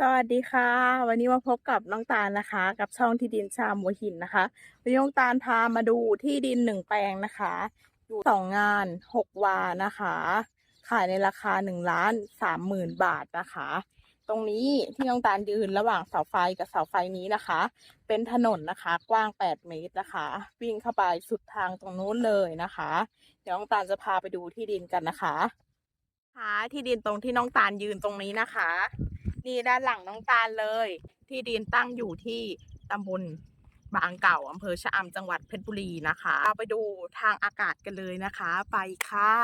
สวัสดีค่ะ วันนี้มาพบกับน้องตาลนะคะ กับช่องที่ดินชามหัวหินนะคะวันนี้น้องตาลพามาดูที่ดินหนึ่งแปลงนะคะอยู่สองงานหกวานะคะ ขายในราคาหนึ่งล้านสามหมื่นบาทนะคะ ตรงนี้ที่น้องตาลยืนระหว่างเสาไฟกับเสาไฟนี้นะคะ เป็นถนนนะคะ กว้างแปดเมตรนะคะ วิ่งเข้าไปสุดทางตรงนู้นเลยนะคะ เดี๋ยวน้องตาลจะพาไปดูที่ดินกันนะคะค่ะที่ดินตรงที่น้องตาลยืนตรงนี้นะคะ นี่ด้านหลังน้องตาลเลย ที่ดินตั้งอยู่ที่ตำบลบางเก่าอำเภอชะอำจังหวัดเพชรบุรีนะคะ เราไปดูทางอากาศกันเลยนะคะ ไปค่ะ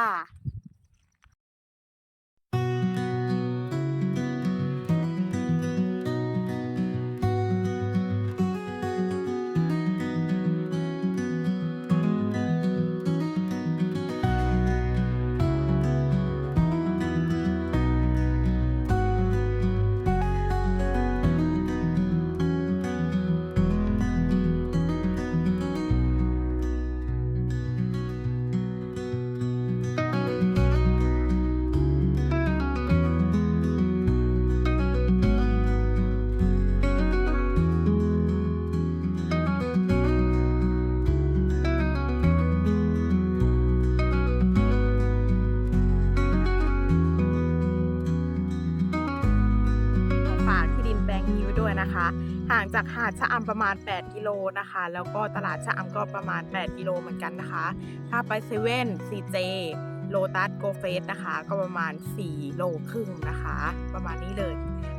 นแปลงนี้วด้วยนะคะ ห่างจากหาดชะอำประมาณ 8 กิโลนะคะ แล้วก็ตลาดชะอำก็ประมาณ 8 กิโลเหมือนกันนะคะ ถ้าไปเซเว่นซีเจโลตัสโกเฟสนะคะ ก็ประมาณ 4 โลครึ่งนะคะ ประมาณนี้เลย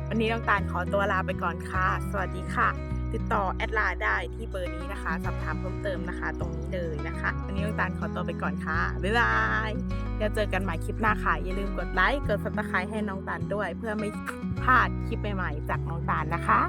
วันนี้น้องตาลขอตัวลาไปก่อนค่ะ สวัสดีค่ะ ติดต่อแอดไลน์ได้ที่เบอร์นี้นะคะสอบถามเพิ่มเติมนะคะ ตรงนี้เลยนะคะ วันนี้น้องตาลขอตัวไปก่อนค่ะ บ๊ายบายเดี๋ยวเจอกันใหม่คลิปหน้าค่ะ อย่าลืมกดไลค์ กดซับสไครต์ให้น้องตาลด้วย เพื่อไม่ พลาดคลิปใหม่ๆจากน้องตาลนะคะ